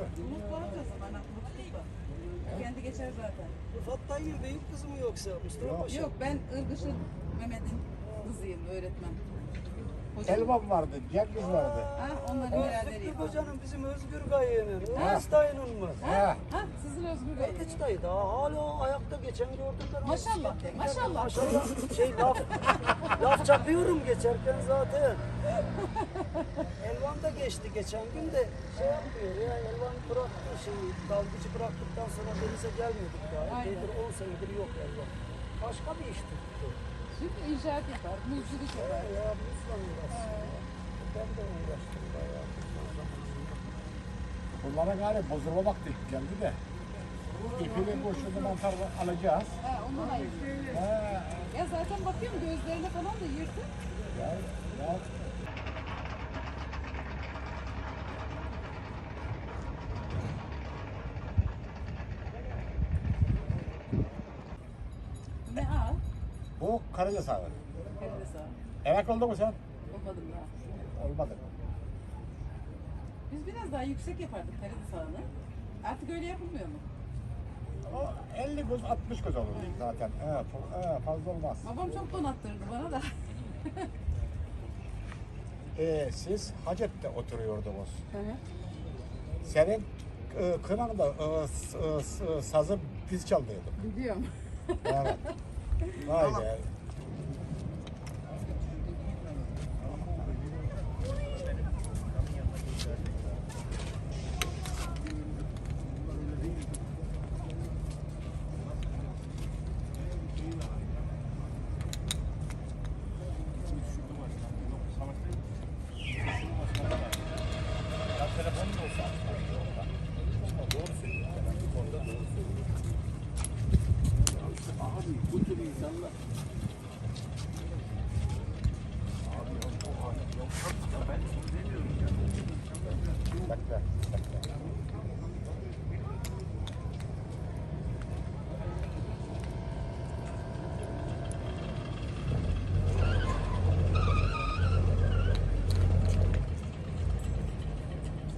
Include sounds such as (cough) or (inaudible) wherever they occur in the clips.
Umut var da bana mutluluk var. Kendi geçer zaten. Rıfat Tayyip büyük kızı mı yoksa Mustafa Yok. Paşa? Yok ben Irgış'ın Mehmet'in kızıyım öğretmen. Hocam. Elvan vardı, Cengiz vardı. Ha onların biraderiyim. Fikri Hoca'nın bizim Özgür Gaye'nin. Ha. Oğuz dayının mı? Ha. Ha sizin Özgür Bey. Erteç dayı daha hala ayakta geçen gördüm ben. Maşallah, maşallah. Maşallah. Şey laf, laf çakıyorum geçerken zaten. Elvan da geçti geçen gün de şey yapmıyor ya Elvan bıraktı şeyi dalgıcı bıraktıktan sonra denize gelmiyorduk daha. Aynen. Nedir 10 senedir yok Elvan. Başka bir iş tuttu. Şimdi inşaat yapar, Ya, yapar. ya bununla uğraştım. Ben de uğraştım bayağı. Bunlara galiba bozulma vakti geldi de. İpini boşluğunu mantar alacağız. Ha ondan ayrı. Ha. Ya zaten bakıyorum gözlerine falan da yırtık. Ya, ya. Ne al? Bu Karaca sahibi. Karides al. Emek oldu mu sen? Olmadım ya. Olmadı. Biz biraz daha yüksek yapardık karides ağını. Artık öyle yapılmıyor mu? O 50 göz 60 göz olur zaten. Evet, evet, fazla olmaz. Babam çok donattırdı bana da. (laughs) Ee, siz Hacet'te oturuyordunuz. Hı. Senin e, kınanda e, e, sazı biz çalıyorduk. Biliyorum. Evet. (laughs) Vay be. Ya telefonun olsa Doğru söylüyor. Orada doğru söylüyor. Abi bu tür insanlar Bekle, bekle.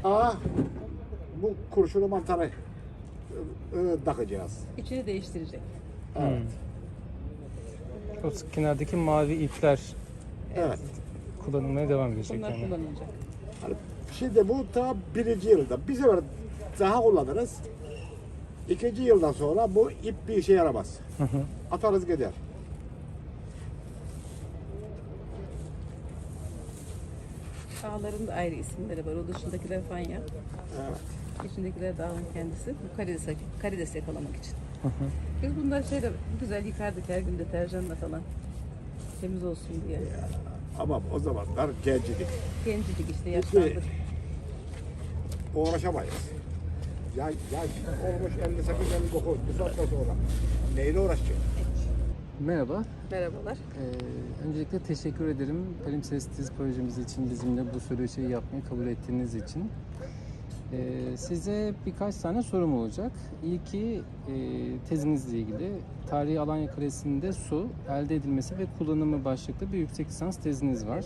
Aa, bu kurşunu mantarı ı, ı, takacağız. İçini değiştirecek. Evet. O kenardaki mavi ipler Evet. kullanılmaya devam edecek Bunlar yani. kullanılacak. Hani şimdi bu ta birinci yılda. Bir sefer daha kullanırız. İkinci yıldan sonra bu ip bir işe yaramaz. Atarız gider. Ağların da ayrı isimleri var. O dışındakiler fanya. Evet. İçindekiler dağın kendisi. Bu karides, karides yakalamak için. Biz bunları şeyle güzel yıkardık her gün deterjanla falan. Temiz olsun diye. Ama o zamanlar gencidik. Gencecik işte yaşlandık. Uğraşamayız. Ya, ya olmuş 58 59 bu saatten sonra. Neyle uğraşacak? Merhaba. Merhabalar. Ee, öncelikle teşekkür ederim. Palimpsestis projemiz için bizimle bu söyleşiyi yapmayı kabul ettiğiniz için. Ee, size birkaç tane sorum olacak. İlki e, tezinizle ilgili. Tarihi Alanya Kalesi'nde su elde edilmesi ve kullanımı başlıklı bir yüksek lisans teziniz var.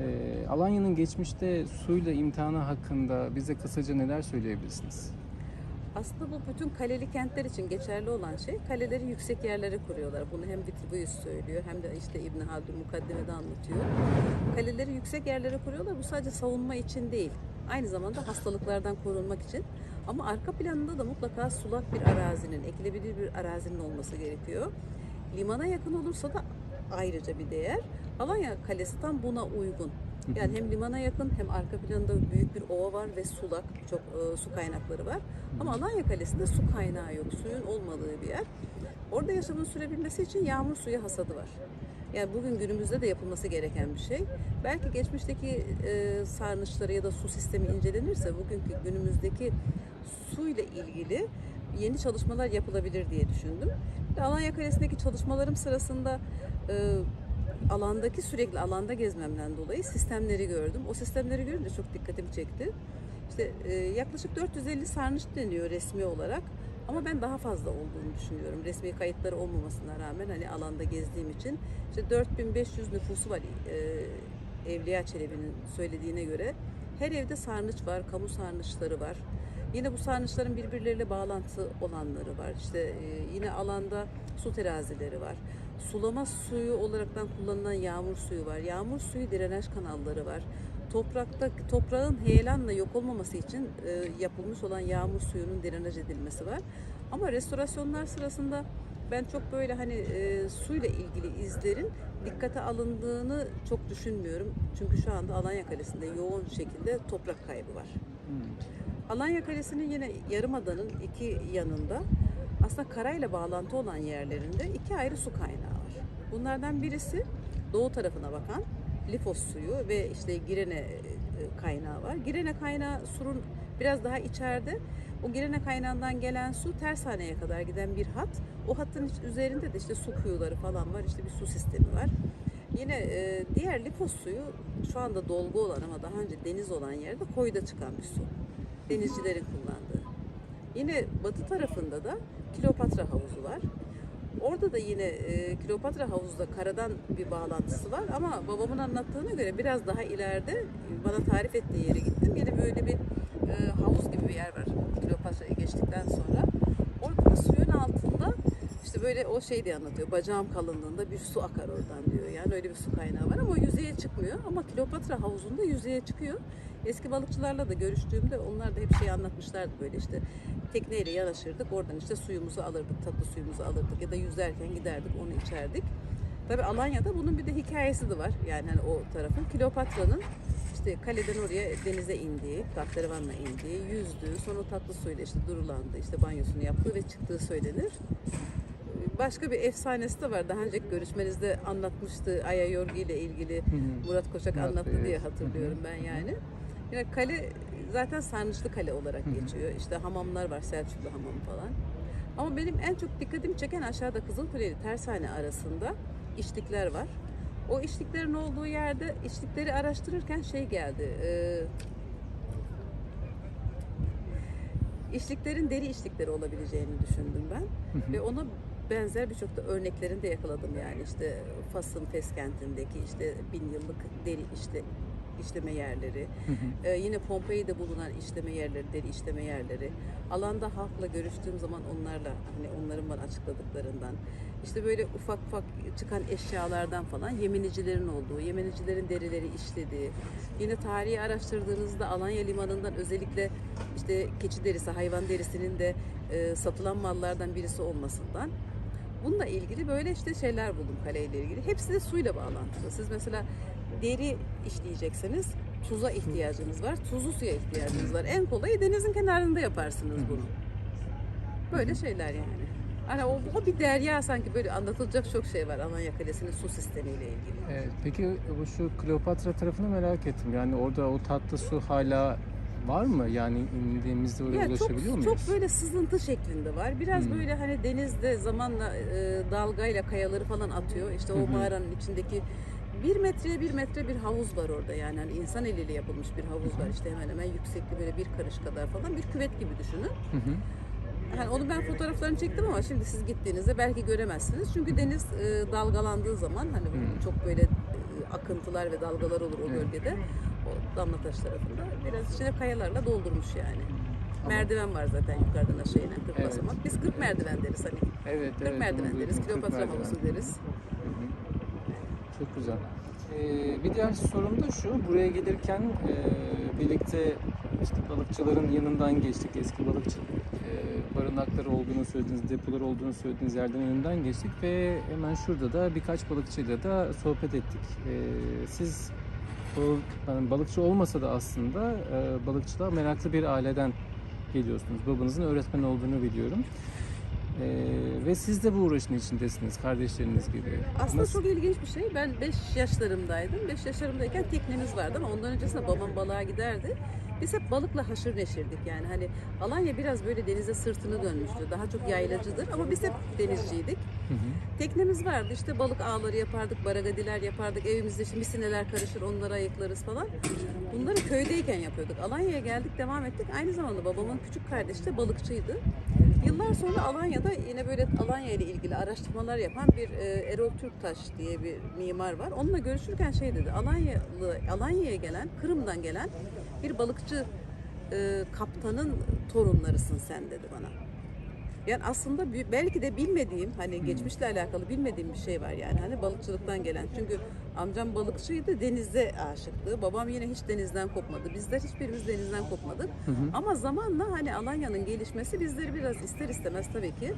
Ee, Alanya'nın geçmişte suyla imtihanı hakkında bize kısaca neler söyleyebilirsiniz? Aslında bu bütün kaleli kentler için geçerli olan şey kaleleri yüksek yerlere kuruyorlar. Bunu hem Vitruvius söylüyor hem de işte İbn Haldun mukaddimede anlatıyor. Kaleleri yüksek yerlere kuruyorlar. Bu sadece savunma için değil. Aynı zamanda hastalıklardan korunmak için. Ama arka planında da mutlaka sulak bir arazinin, ekilebilir bir arazinin olması gerekiyor. Limana yakın olursa da ayrıca bir değer. Alanya Kalesi tam buna uygun. Yani hem limana yakın hem arka planında büyük bir ova var ve sulak, çok e, su kaynakları var. Ama Alanya Kalesi'nde su kaynağı yok, suyun olmadığı bir yer. Orada yaşamın sürebilmesi için yağmur suyu hasadı var. Yani bugün günümüzde de yapılması gereken bir şey. Belki geçmişteki e, sarnıçları ya da su sistemi incelenirse bugünkü günümüzdeki suyla ilgili yeni çalışmalar yapılabilir diye düşündüm. Ve Alanya Kalesi'ndeki çalışmalarım sırasında e, alandaki sürekli alanda gezmemden dolayı sistemleri gördüm. O sistemleri görünce çok dikkatimi çekti. İşte e, yaklaşık 450 sarnıç deniyor resmi olarak. Ama ben daha fazla olduğunu düşünüyorum. Resmi kayıtları olmamasına rağmen hani alanda gezdiğim için. İşte 4500 nüfusu var e, Evliya Çelebi'nin söylediğine göre. Her evde sarnıç var, kamu sarnıçları var. Yine bu sarnıçların birbirleriyle bağlantı olanları var. İşte e, yine alanda su terazileri var. Sulama suyu olaraktan kullanılan yağmur suyu var. Yağmur suyu drenaj kanalları var. Toprakta toprağın heyelanla yok olmaması için e, yapılmış olan yağmur suyunun drenaj edilmesi var. Ama restorasyonlar sırasında ben çok böyle hani e, suyla ilgili izlerin dikkate alındığını çok düşünmüyorum. Çünkü şu anda Alanya Kalesi'nde yoğun şekilde toprak kaybı var. Alanya Kalesi'nin yine Yarımada'nın iki yanında aslında karayla bağlantı olan yerlerinde iki ayrı su kaynağı var. Bunlardan birisi doğu tarafına bakan Lifos suyu ve işte Girene e, kaynağı var. Girene kaynağı surun biraz daha içeride. O Girene kaynağından gelen su tersaneye kadar giden bir hat. O hattın üzerinde de işte su kuyuları falan var. İşte bir su sistemi var. Yine e, diğer Lifos suyu şu anda dolgu olan ama daha önce deniz olan yerde koyda çıkan bir su. Denizcilerin kullandığı. Yine batı tarafında da Kleopatra havuzu var. Orada da yine e, Kleopatra havuzda karadan bir bağlantısı var ama babamın anlattığına göre biraz daha ileride e, bana tarif ettiği yere gittim. Yine böyle bir e, havuz gibi bir yer var Kleopatra'yı geçtikten sonra. Orada da suyun altında işte böyle o şey diye anlatıyor. Bacağım kalınlığında bir su akar oradan diyor. Yani öyle bir su kaynağı var ama yüzeye çıkmıyor. Ama Kleopatra havuzunda yüzeye çıkıyor. Eski balıkçılarla da görüştüğümde onlar da hep şey anlatmışlardı böyle işte tekneyle yanaşırdık. Oradan işte suyumuzu alırdık, tatlı suyumuzu alırdık ya da yüzerken giderdik onu içerdik. Tabi Alanya'da bunun bir de hikayesi de var. Yani hani o tarafın Kleopatra'nın işte kaleden oraya denize indiği, tahterevanla indiği, yüzdüğü, sonra tatlı suyla işte durulandı, işte banyosunu yaptığı ve çıktığı söylenir. Başka bir efsanesi de var. Daha önceki görüşmenizde anlatmıştı Aya Yorgi ile ilgili Murat Koçak anlattı diye hatırlıyorum ben yani. Yani kale zaten sarnıçlı kale olarak geçiyor. İşte hamamlar var, Selçuklu hamamı falan. Ama benim en çok dikkatimi çeken aşağıda Kızılkule ile Tersane arasında işlikler var. O işliklerin olduğu yerde işlikleri araştırırken şey geldi. E, işliklerin deri işlikleri olabileceğini düşündüm ben. Ve ona benzer birçok da örneklerini de yakaladım yani işte Fas'ın Fes kentindeki işte bin yıllık deri işte işleme yerleri, Ee, yine Pompei'de bulunan işleme yerleri, deri işleme yerleri. Alanda halkla görüştüğüm zaman onlarla hani onların bana açıkladıklarından işte böyle ufak ufak çıkan eşyalardan falan Yemenicilerin olduğu, Yemenicilerin derileri işlediği. Yine tarihi araştırdığınızda Alanya limanından özellikle işte keçi derisi, hayvan derisinin de e, satılan mallardan birisi olmasından Bununla ilgili böyle işte şeyler buldum kaleyle ilgili. Hepsi de suyla bağlantılı. Siz mesela deri işleyecekseniz tuza ihtiyacınız var. Tuzlu suya ihtiyacınız var. En kolayı denizin kenarında yaparsınız bunu. Böyle şeyler yani. Hani o, o bir derya sanki böyle anlatılacak çok şey var Alanya Kalesi'nin su sistemiyle ilgili. Evet, peki bu şu Kleopatra tarafını merak ettim. Yani orada o tatlı su hala var mı? Yani indiğimizde oraya Ya çok, ulaşabiliyor muyuz? çok böyle sızıntı şeklinde var. Biraz Hmm. böyle hani denizde zamanla e, dalgayla kayaları falan atıyor. İşte o mağaranın içindeki bir metreye bir metre bir havuz var orada yani hani insan eliyle yapılmış bir havuz var işte hemen hemen yüksekliği böyle bir karış kadar falan bir küvet gibi düşünün. Hı hı. Yani onu ben fotoğraflarını çektim ama şimdi siz gittiğinizde belki göremezsiniz. Çünkü deniz e, dalgalandığı zaman hani Hı. çok böyle e, akıntılar ve dalgalar olur o bölgede. O Damlataş tarafında biraz içine kayalarla doldurmuş yani. Merdiven var zaten yukarıdan aşağı inen 40 Evet. basamak. Biz 40 merdiven deriz hani. 40 Evet, evet. merdiven onu deriz, merdiven. havuzu deriz. Çok güzel. Ee, bir diğer sorum da şu, buraya gelirken e, birlikte işte balıkçıların yanından geçtik, eski balıkçı e, barınakları olduğunu söylediğiniz, depolar olduğunu söylediğiniz yerden önünden geçtik ve hemen şurada da birkaç balıkçıyla da sohbet ettik. E, siz yani balıkçı olmasa da aslında e, balıkçılığa meraklı bir aileden geliyorsunuz. Babanızın öğretmen olduğunu biliyorum. E, ve siz de bu uğraşın içindesiniz, kardeşleriniz gibi. Aslında Nasıl- çok ilginç bir şey. Ben 5 yaşlarımdaydım. 5 yaşlarımdayken teknemiz vardı ama ondan öncesinde babam balığa giderdi. Biz hep balıkla haşır neşirdik yani hani Alanya biraz böyle denize sırtını dönmüştü. Daha çok yaylacıdır ama biz hep denizciydik. Hı hı. Teknemiz vardı işte balık ağları yapardık, baragadiler yapardık. Evimizde şimdi misineler karışır onları ayıklarız falan. Bunları köydeyken yapıyorduk. Alanya'ya geldik devam ettik. Aynı zamanda babamın küçük kardeşi de balıkçıydı. Yıllar sonra Alanya'da yine böyle Alanya ile ilgili araştırmalar yapan bir e, Erol Türktaş diye bir mimar var. Onunla görüşürken şey dedi. Alanyalı Alanya'ya gelen, Kırım'dan gelen bir balıkçı e, kaptanın torunlarısın sen dedi bana. Yani aslında belki de bilmediğim hani geçmişle alakalı bilmediğim bir şey var yani hani balıkçılıktan gelen. Çünkü amcam balıkçıydı denize aşıktı. Babam yine hiç denizden kopmadı. Bizler hiçbirimiz denizden kopmadık. Ama zamanla hani Alanya'nın gelişmesi bizleri biraz ister istemez tabii ki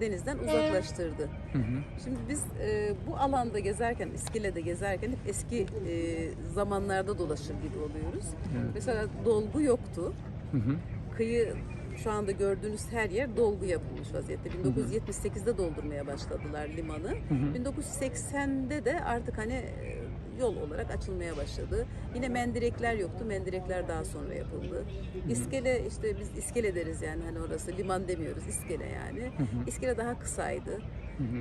denizden uzaklaştırdı. Şimdi biz e, bu alanda gezerken, İskele'de gezerken hep eski e, zamanlarda dolaşır gibi oluyoruz. Mesela dolgu yoktu. Kıyı şu anda gördüğünüz her yer dolgu yapılmış vaziyette. 1978'de doldurmaya başladılar limanı. 1980'de de artık hani e, yol olarak açılmaya başladı. Yine mendirekler yoktu. Mendirekler daha sonra yapıldı. İskele işte biz iskele deriz yani hani orası liman demiyoruz iskele yani. İskele daha kısaydı.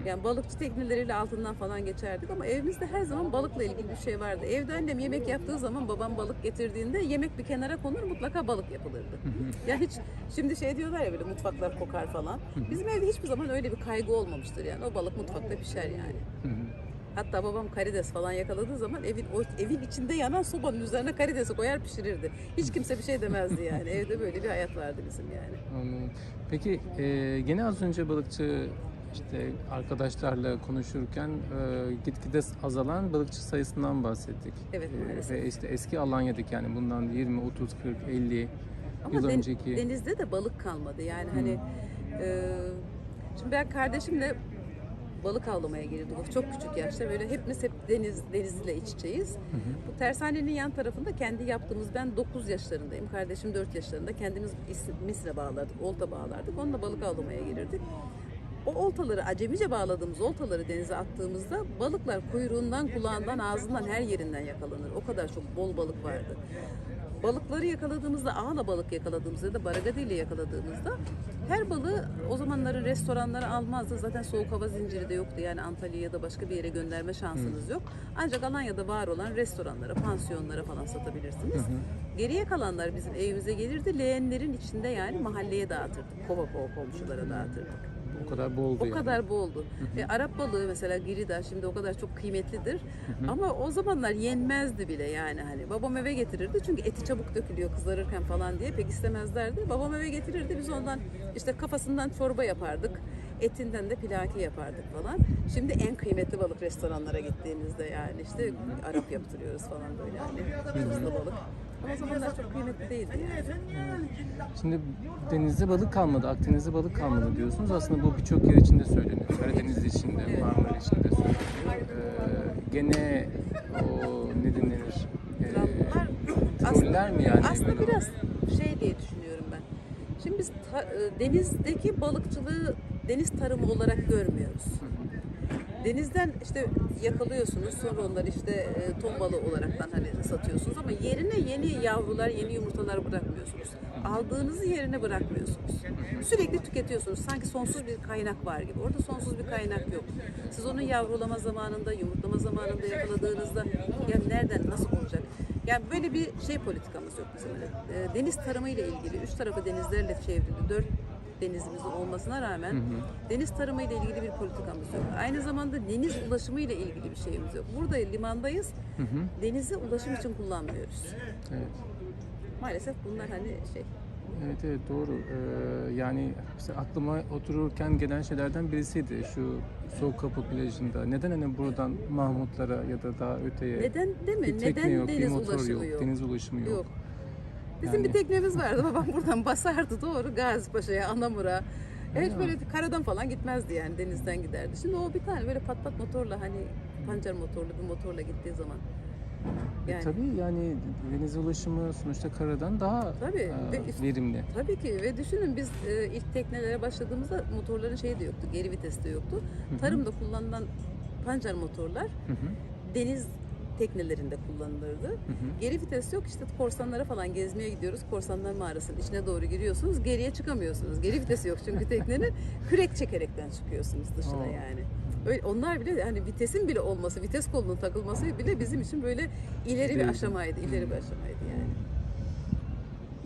Yani balıkçı tekneleriyle altından falan geçerdik ama evimizde her zaman balıkla ilgili bir şey vardı. Evde annem yemek yaptığı zaman babam balık getirdiğinde yemek bir kenara konur mutlaka balık yapılırdı. Yani hiç şimdi şey diyorlar ya böyle mutfaklar kokar falan. Bizim evde hiçbir zaman öyle bir kaygı olmamıştır yani. O balık mutfakta pişer yani. Hatta babam karides falan yakaladığı zaman evin o evin içinde yanan sobanın üzerine karidesi koyar pişirirdi. Hiç kimse bir şey demezdi yani. Evde böyle bir hayat vardı bizim yani. Anladım. Peki e, gene az önce balıkçı işte arkadaşlarla konuşurken e, gitgide azalan balıkçı sayısından bahsettik. Evet, E, maalesef. ve işte eski Alanya'daki yani bundan 20, 30, 40, 50 Ama yıl den- önceki denizde de balık kalmadı. Yani hani e, şimdi ben kardeşimle balık avlamaya. O çok küçük yaşta böyle hepimiz hep deniz denizle iç içeyiz. Bu tersanenin yan tarafında kendi yaptığımız ben 9 yaşlarındayım. Kardeşim 4 yaşlarında. Kendimiz is- misre bağlardık, olta bağlardık. Onunla balık avlamaya girirdik. O oltaları acemice bağladığımız oltaları denize attığımızda balıklar kuyruğundan, kulağından, ağzından her yerinden yakalanır. O kadar çok bol balık vardı. Balıkları yakaladığımızda, ağla balık yakaladığımızda ya da baragadi ile yakaladığımızda her balığı o zamanların restoranları almazdı. Zaten soğuk hava zinciri de yoktu. Yani Antalya'ya ya da başka bir yere gönderme şansınız yok. Ancak Alanya'da var olan restoranlara, pansiyonlara falan satabilirsiniz. Geriye kalanlar bizim evimize gelirdi. Leğenlerin içinde yani mahalleye dağıtırdık. Kova kova komşulara dağıtırdık. O kadar boldu O yani. kadar boldu. E, Arap balığı mesela girida şimdi o kadar çok kıymetlidir. Ama o zamanlar yenmezdi bile yani hani. Babam eve getirirdi çünkü eti çabuk dökülüyor kızarırken falan diye pek istemezlerdi. Babam eve getirirdi biz ondan işte kafasından çorba yapardık. Etinden de pilaki yapardık falan. Şimdi en kıymetli balık restoranlara gittiğinizde yani işte Arap yaptırıyoruz falan böyle hani tuzlu balık. Ama o zamanlar çok kıymetli değildi yani. Şimdi denizde balık kalmadı, Akdeniz'de balık kalmadı diyorsunuz. Aslında bu birçok yer içinde söyleniyor. Karadeniz içinde, Marmara içinde söyleniyor. Ee, gene o ne denir? Ee, troller mi yani? Aslında Böyle- biraz şey diye düşünüyorum ben. Şimdi biz ta- e, denizdeki balıkçılığı deniz tarımı olarak görmüyoruz. Denizden işte yakalıyorsunuz sonra onları işte e, ton balığı olaraktan hani satıyorsunuz ama yerine yeni yavrular, yeni yumurtalar bırakmıyorsunuz. Aldığınızı yerine bırakmıyorsunuz. Sürekli tüketiyorsunuz. Sanki sonsuz bir kaynak var gibi. Orada sonsuz bir kaynak yok. Siz onun yavrulama zamanında, yumurtlama zamanında yakaladığınızda ya nereden, nasıl olacak? Yani böyle bir şey politikamız yok bizim. E, deniz tarımı ile ilgili üç tarafı denizlerle çevrili dört denizimizin olmasına rağmen deniz tarımı ile ilgili bir politikamız yok. Aynı zamanda deniz ulaşımı ile ilgili bir şeyimiz yok. Burada limandayız. Denizi ulaşım için kullanmıyoruz. Evet. Maalesef bunlar hani şey Evet evet doğru. Ee, yani işte aklıma otururken gelen şeylerden birisiydi şu Soğuk Kapı plajında. Neden hani buradan Mahmutlara ya da daha öteye neden değil mi? bir tekne Neden yok, bir deniz motor ulaşımı yok, yok? deniz ulaşımı yok. Yok. Bizim Yani- bir teknemiz vardı. (laughs) Babam buradan basardı doğru Gazipaşa'ya, Anamur'a. Hiç böyle karadan falan gitmezdi yani denizden giderdi. Şimdi o bir tane böyle pat pat motorla hani pancar motorlu bir motorla gittiği zaman. E, Yani tabii yani deniz ulaşımı sonuçta karadan daha Tabii. e, Ve verimli. Tabii ki ve düşünün biz e, ilk teknelere başladığımızda motorların şeyi de yoktu, geri vites de yoktu. Tarımda kullanılan pancar motorlar Hı hı, deniz teknelerinde kullanılırdı. hı hı. Geri vites yok işte korsanlara falan gezmeye gidiyoruz. Korsanlar mağarasının içine doğru giriyorsunuz. Geriye çıkamıyorsunuz. Geri vitesi yok çünkü teknenin. (laughs) Kürek çekerekten çıkıyorsunuz dışına Oo. yani. Öyle, onlar bile hani vitesin bile olması, vites kolunun takılması bile bizim için böyle ileri bir aşamaydı. ileri bir aşamaydı yani.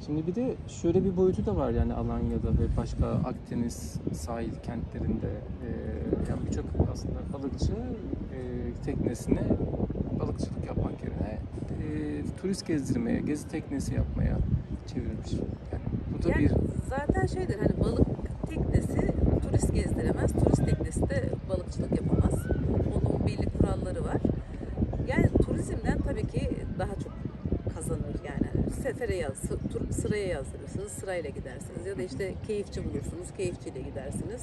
Şimdi bir de şöyle bir boyutu da var yani Alanya'da ve başka Akdeniz sahil kentlerinde e, yani birçok aslında balıkçı e, teknesine balıkçılık yapmak yerine e, turist gezdirmeye, gezi teknesi yapmaya çevirmiş. Yani bu da Yani bir zaten şeydir hani balık teknesi turist gezdiremez, turist teknesi de balıkçılık yapamaz. Onun belli kuralları var. Yani turizmden tabii ki daha çok kazanır yani. Sefere yaz, tur- sıraya yazdırırsınız, sırayla gidersiniz ya da işte keyifçi bulursunuz, keyifçiyle gidersiniz.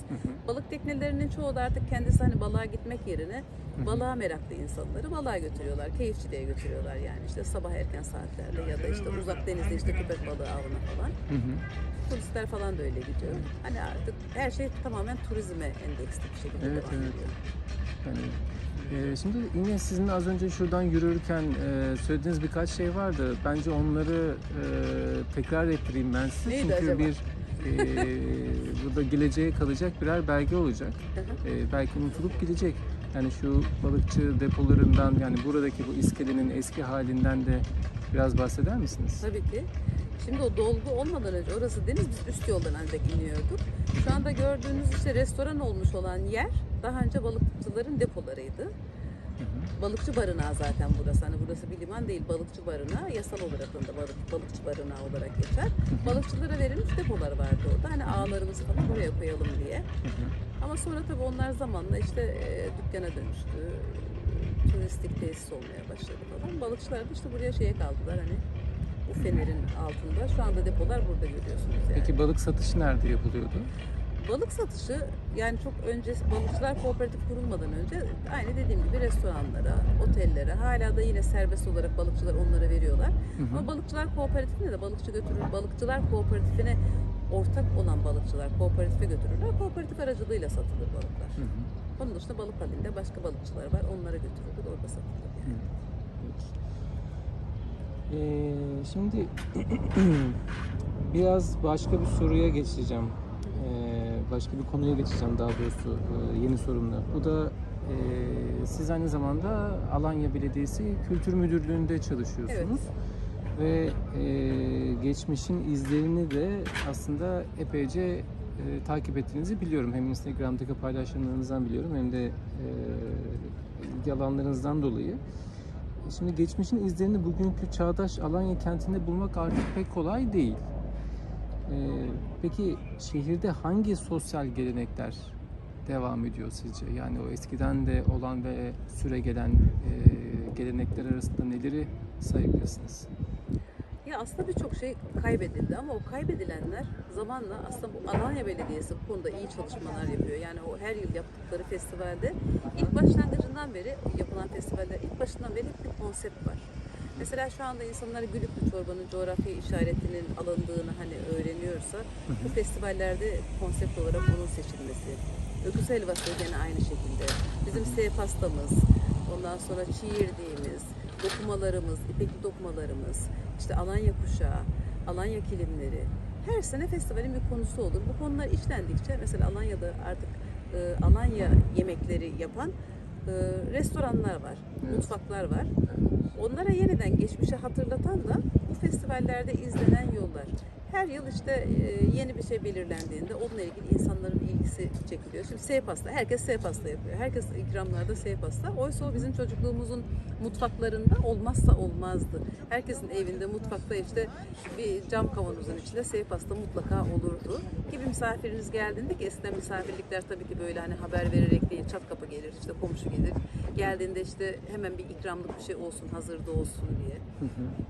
Balık teknelerinin çoğu da artık kendisi hani balığa gitmek yerine balığa meraklı insanları balığa götürüyorlar, keyifçiliğe götürüyorlar yani işte sabah erken saatlerde ya da işte uzak denizde işte köpek balığı avına falan. Hı hı. Turistler falan da öyle gidiyor. Hani artık her şey tamamen turizme endeksli bir şekilde Evet, devam evet. ediyor. Yani, e, şimdi yine sizin az önce şuradan yürürken e, söylediğiniz birkaç şey vardı. Bence onları e, tekrar ettireyim ben size. Neydi Çünkü acaba? bir e, (laughs) burada geleceğe kalacak birer belge olacak. E, belki unutulup gidecek. Yani şu balıkçı depolarından yani buradaki bu iskelenin eski halinden de biraz bahseder misiniz? Tabii ki. Şimdi o dolgu olmadan önce orası deniz biz üst yoldan ancak iniyorduk. Şu anda gördüğünüz işte restoran olmuş olan yer daha önce balıkçıların depolarıydı. Balıkçı barınağı zaten burası. Hani burası bir liman değil, balıkçı barınağı. Yasal olarak da balık, balıkçı barınağı olarak geçer. Balıkçılara verilmiş depolar vardı orada. Hani ağlarımızı falan buraya koyalım diye. Ama sonra tabii onlar zamanla işte e, dükkana dönüştü. Turistik tesis olmaya başladı falan. Balıkçılar da işte buraya şeye kaldılar hani bu fenerin altında. Şu anda depolar burada görüyorsunuz yani. Peki balık satışı nerede yapılıyordu? Balık satışı yani çok önce balıkçılar kooperatif kurulmadan önce aynı dediğim gibi restoranlara, otellere hala da yine serbest olarak balıkçılar onlara veriyorlar. Ama balıkçılar kooperatifine de balıkçı götürür. Balıkçılar kooperatifine ortak olan balıkçılar kooperatife götürürler. Kooperatif aracılığıyla satılır balıklar. Onun dışında balık halinde başka balıkçılar var. Onlara götürülür. Orada satılır. Yani. Ee, şimdi (clears throat) biraz başka bir soruya geçeceğim. Başka bir konuya geçeceğim daha doğrusu e, yeni sorumla. Bu da e, siz aynı zamanda Alanya Belediyesi Kültür Müdürlüğü'nde çalışıyorsunuz. Ve e, geçmişin izlerini de aslında epeyce e, takip ettiğinizi biliyorum. Hem Instagram'daki paylaşımlarınızdan biliyorum hem de e, ilgi alanlarınızdan dolayı. Şimdi geçmişin izlerini bugünkü çağdaş Alanya kentinde bulmak artık pek kolay değil. Ee, peki şehirde hangi sosyal gelenekler devam ediyor sizce? Yani o eskiden de olan ve süre gelen e, gelenekler arasında neleri sayabilirsiniz? Ya aslında birçok şey kaybedildi ama o kaybedilenler zamanla aslında bu Alanya Belediyesi bu konuda iyi çalışmalar yapıyor. Yani o her yıl yaptıkları festivalde ilk başlangıcından beri yapılan festivalde ilk başından beri bir konsept var. Mesela şu anda insanlar Gülüklü çorbanın coğrafi işaretinin alındığını hani öğreniyorsa bu festivallerde konsept olarak onun seçilmesi. Öküz helvası gene aynı şekilde. Bizim S pastamız, ondan sonra çiğirdiğimiz, dokumalarımız, ipekli dokumalarımız, işte Alanya kuşağı, Alanya kilimleri. Her sene festivalin bir konusu olur. Bu konular işlendikçe mesela Alanya'da artık e, Alanya yemekleri yapan e, restoranlar var, mutfaklar var. Onlara yeniden geçmişi hatırlatan da bu festivallerde izlenen yollar. Her yıl işte e, yeni bir şey belirlendiğinde onunla ilgili insanların ilgisi çekiliyor. Şimdi S pasta, herkes S pasta yapıyor. Herkes ikramlarda S pasta. Oysa o bizim çocukluğumuzun mutfaklarında olmazsa olmazdı. Herkesin evinde mutfakta işte bir cam kavanozun içinde S pasta mutlaka olurdu. Ki bir misafiriniz geldiğinde ki eskiden misafirlikler tabii ki böyle hani haber vererek değil çat kapı gelir işte komşu gelir. Geldiğinde işte hemen bir ikramlık bir şey olsun hazırda olsun diye.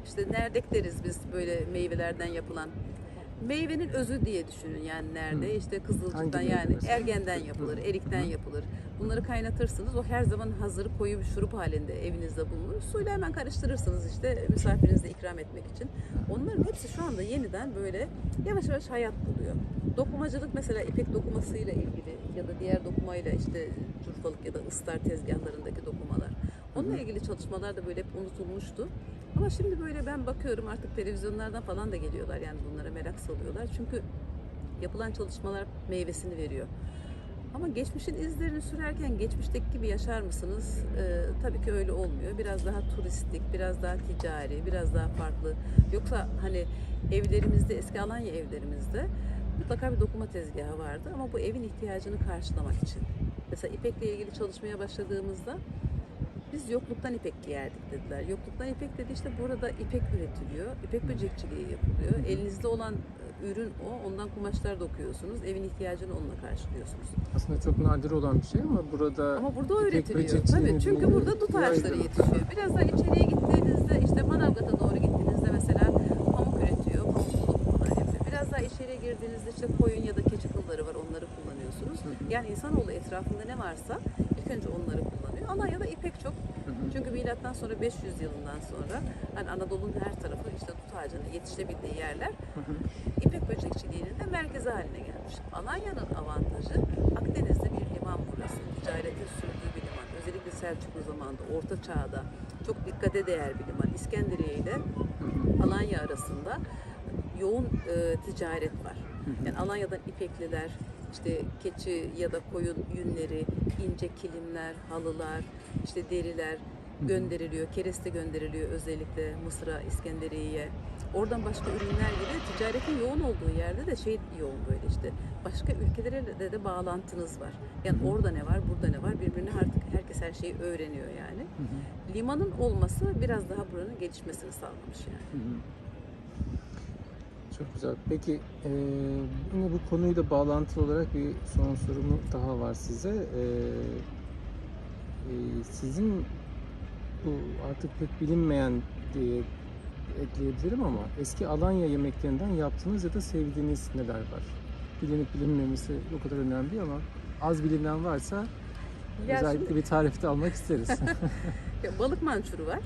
İşte nerdek deriz biz böyle meyvelerden yapılan meyvenin özü diye düşünün yani nerede işte kızılcıktan Hangi yani mesela? ergenden yapılır, erikten yapılır. Bunları kaynatırsınız. O her zaman hazır koyu bir şurup halinde evinizde bulunur. Suyla hemen karıştırırsınız işte misafirinize ikram etmek için. Onların hepsi şu anda yeniden böyle yavaş yavaş hayat buluyor. Dokumacılık mesela ipek dokumasıyla ilgili ya da diğer dokumayla işte curfalık ya da ıstar tezgahlarındaki dokumalar. Onunla ilgili çalışmalar da böyle hep unutulmuştu. Ama şimdi böyle ben bakıyorum artık televizyonlardan falan da geliyorlar yani bunlara merak salıyorlar. Çünkü yapılan çalışmalar meyvesini veriyor. Ama geçmişin izlerini sürerken geçmişteki gibi yaşar mısınız? Ee, tabii ki öyle olmuyor. Biraz daha turistik, biraz daha ticari, biraz daha farklı. Yoksa hani evlerimizde, eski Alanya evlerimizde mutlaka bir dokuma tezgahı vardı ama bu evin ihtiyacını karşılamak için. Mesela ipekle ilgili çalışmaya başladığımızda biz yokluktan ipek giyerdik dediler. Yokluktan ipek dedi işte burada ipek üretiliyor. İpek böcekçiliği yapılıyor. Elinizde olan ürün o. Ondan kumaşlar dokuyorsunuz. Evin ihtiyacını onunla karşılıyorsunuz. Aslında çok nadir olan bir şey ama burada Ama burada ipek öğretiliyor. böcekçiliğini Tabii çünkü burada dut ağaçları yetişiyor. Biraz daha içeriye gittiğinizde işte Manavgat'a doğru gittiğinizde mesela pamuk üretiyor. Pamuk yapıyor. Biraz daha içeriye girdiğinizde işte koyun ya da keçi kılları var. Onları kullanıyorsunuz. Yani insanoğlu etrafında ne varsa ilk önce onları kullanıyor. Alanya'da ipek çok. Çünkü milattan sonra 500 yılından sonra hani Anadolu'nun her tarafı işte dut ağacının yetişebildiği yerler İpek böcekçiliğinin de merkezi haline gelmiş. Alanya'nın avantajı Akdeniz'de bir liman burası. Ticaretin sürdüğü bir liman. Özellikle Selçuklu zamanında, Orta Çağ'da çok dikkate değer bir liman. İskenderiye ile Alanya arasında yoğun e, ticaret var. Yani Alanya'dan ipekliler, işte keçi ya da koyun yünleri, ince kilimler, halılar, işte deriler gönderiliyor. Kereste gönderiliyor özellikle Mısır'a, İskenderiye'ye. Oradan başka ürünler geliyor. Ticaretin yoğun olduğu yerde de şey yoğun böyle işte. Başka ülkelere de, de bağlantınız var. Yani orada ne var, burada ne var birbirini artık herkes her şeyi öğreniyor yani. Limanın olması biraz daha buranın gelişmesini sağlamış yani. Çok güzel. Peki eee, yine bu konuyla bağlantılı olarak bir son sorumu daha var size. Eee, eee, sizin bu artık pek bilinmeyen diye ekleyebilirim ama eski Alanya yemeklerinden yaptığınız ya da sevdiğiniz neler var? Bilinip bilinmemesi o kadar önemli değil ama az bilinen varsa Ya özellikle şimdi- bir tarifte almak isteriz. (laughs) Ya balık mançuru var.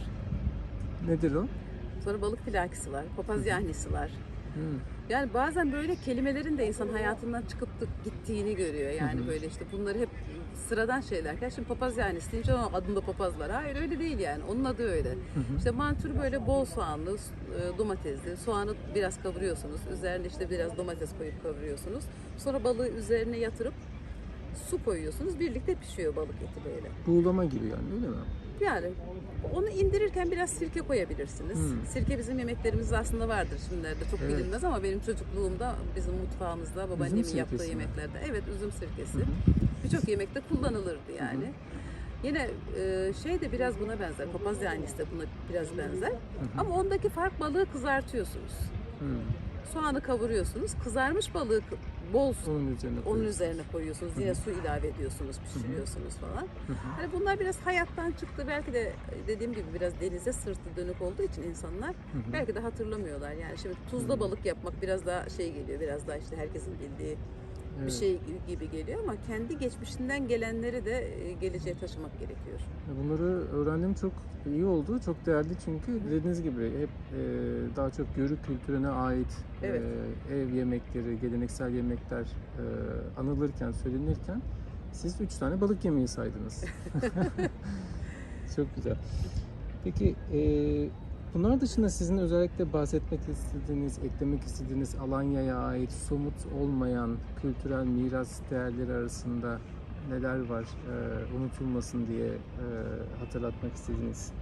Nedir o? Sonra balık filakisi var. Papaz yahnisi var. Yani bazen böyle kelimelerin de insan hayatından çıkıp gittiğini görüyor. Yani Hı hı. böyle işte bunları hep sıradan şeyler. Şimdi papaz yahnisi deyince "Aa, adında papaz var. Hayır öyle değil yani. Onun adı öyle. İşte manturu böyle bol soğanlı, e, domatesli. Soğanı biraz kavuruyorsunuz. Üzerine işte biraz domates koyup kavuruyorsunuz. Sonra balığı üzerine yatırıp su koyuyorsunuz. Birlikte pişiyor balık eti böyle. Buğulama gibi yani öyle mi? Yani onu indirirken biraz sirke koyabilirsiniz. Hmm. Sirke bizim yemeklerimizde aslında vardır şimdilerde çok Evet. bilinmez ama benim çocukluğumda bizim mutfağımızda babaannemin yaptığı yemeklerde evet üzüm sirkesi birçok yemekte kullanılırdı yani. Yine e, şey de biraz buna benzer. Papaz yahnisi de buna biraz benzer. Ama ondaki fark balığı kızartıyorsunuz. Soğanı kavuruyorsunuz. Kızarmış balığı k- bol su Onun üzerine onun üzerine koyuyorsunuz. Yine su ilave ediyorsunuz, pişiriyorsunuz falan. Hani bunlar biraz hayattan çıktı. Belki de dediğim gibi biraz denize sırtı dönük olduğu için insanlar belki de hatırlamıyorlar. Yani şimdi tuzla balık yapmak biraz daha şey geliyor. Biraz daha işte herkesin bildiği bir Evet. şey gibi geliyor ama kendi geçmişinden gelenleri de e, geleceğe taşımak gerekiyor. Bunları öğrendim çok iyi oldu. Çok değerli çünkü dediğiniz gibi hep e, daha çok yörük kültürüne ait Evet. e, ev yemekleri, geleneksel yemekler e, anılırken, söylenirken siz üç tane balık yemeği saydınız. (laughs) (laughs) çok güzel. Peki e, bunlar dışında sizin özellikle bahsetmek istediğiniz, eklemek istediğiniz Alanya'ya ait somut olmayan kültürel miras değerleri arasında neler var e, unutulmasın diye e, hatırlatmak istediğiniz?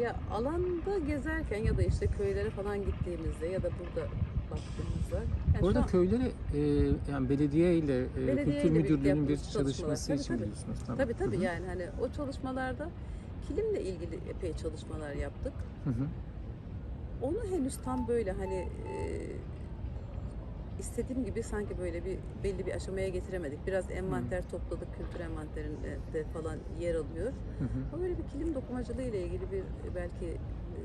Ya alanda gezerken ya da işte köylere falan gittiğimizde ya da burada baktığımızda yani Bu şu arada an- köylere e, yani belediye ile e, Belediye kültür ile müdürlüğünün bir çalışması için tabii. biliyorsunuz. Tamam. Tabii tabii Hı hı. yani hani o çalışmalarda kilimle ilgili epey çalışmalar yaptık. Hı hı. Onu henüz tam böyle hani e, istediğim gibi sanki böyle bir belli bir aşamaya getiremedik. Biraz envanter topladık, kültür envanterinde de falan yer alıyor. Hı hı. Ama böyle bir kilim dokumacılığı ile ilgili bir belki e,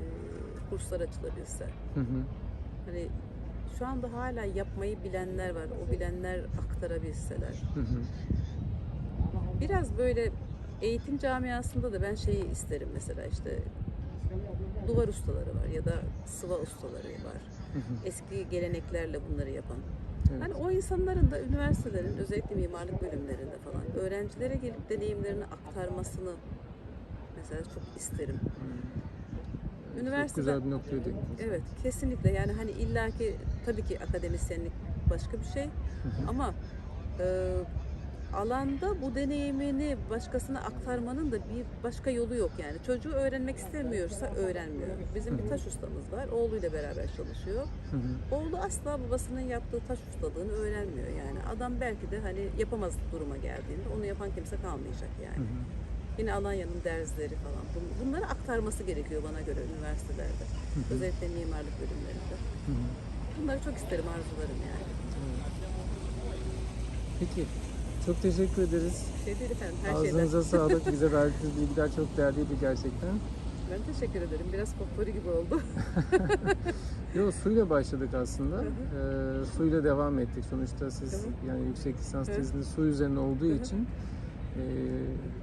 kurslar açılabilse. Hı hı. Hani şu anda hala yapmayı bilenler var. O bilenler aktarabilseler. Hı hı. Biraz böyle eğitim camiasında da ben şeyi isterim mesela işte duvar ustaları var ya da sıva ustaları var. Eski geleneklerle bunları yapan. Evet. Hani o insanların da üniversitelerin özellikle mimarlık bölümlerinde falan öğrencilere gelip deneyimlerini aktarmasını mesela çok isterim. Çok Üniversitede güzel bir noktaya değindiniz. Evet kesinlikle yani hani illaki tabii ki akademisyenlik başka bir şey ama e, alanda bu deneyimini başkasına aktarmanın da bir başka yolu yok yani. Çocuğu öğrenmek istemiyorsa öğrenmiyor. Bizim bir taş ustamız var. Oğluyla beraber çalışıyor. Oğlu asla babasının yaptığı taş ustalığını öğrenmiyor yani. Adam belki de hani yapamaz duruma geldiğinde onu yapan kimse kalmayacak yani. Yine Alanya'nın derzleri falan. Bun- Bunları aktarması gerekiyor bana göre üniversitelerde. Özellikle mimarlık bölümlerinde. Bunları çok isterim, arzularım yani. Peki. Çok teşekkür ederiz. Şey değil efendim, her şeyden. Ağzınıza (laughs) sağlık. Bize verdiğiniz bilgiler çok değerliydi gerçekten. Ben teşekkür ederim. Biraz potpourri gibi oldu. (laughs) Yo suyla başladık aslında. Ee, suyla devam ettik. Sonuçta siz Tamam. yani yüksek lisans Hı. teziniz su üzerine olduğu Hı hı. için e,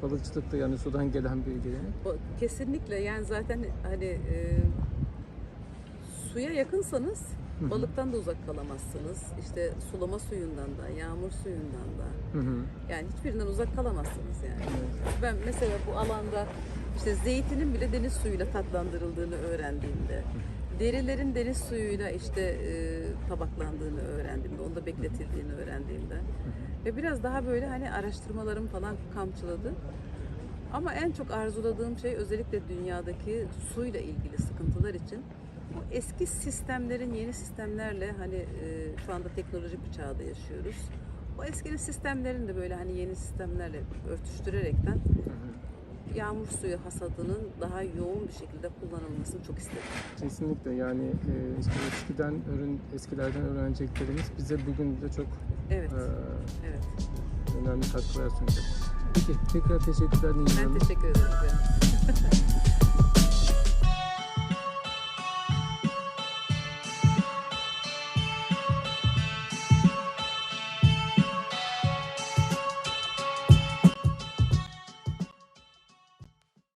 balıkçılık da yani sudan gelen bir gelenek. Kesinlikle yani zaten hani e, suya yakınsanız hı. balıktan da uzak kalamazsınız. İşte sulama suyundan da, yağmur suyundan da. Hı hı. Yani hiçbirinden uzak kalamazsınız yani. Evet. Ben mesela bu alanda işte zeytinin bile deniz suyuyla tatlandırıldığını öğrendiğimde, derilerin deniz suyuyla işte e, tabaklandığını öğrendiğimde, onda bekletildiğini öğrendiğimde ve biraz daha böyle hani araştırmalarım falan kamçıladı. Ama en çok arzuladığım şey özellikle dünyadaki suyla ilgili sıkıntılar için bu eski sistemlerin yeni sistemlerle hani e, şu anda teknolojik bir çağda yaşıyoruz. O eski sistemlerin de böyle hani yeni sistemlerle örtüştürerekten yağmur suyu hasadının daha yoğun bir şekilde kullanılmasını çok istedim. Kesinlikle yani e, işte eskiden öğren, eskilerden öğreneceklerimiz bize bugün de çok Evet, e, evet. önemli katkılar sunacak. Peki tekrar teşekkürler Ben teşekkür ederim.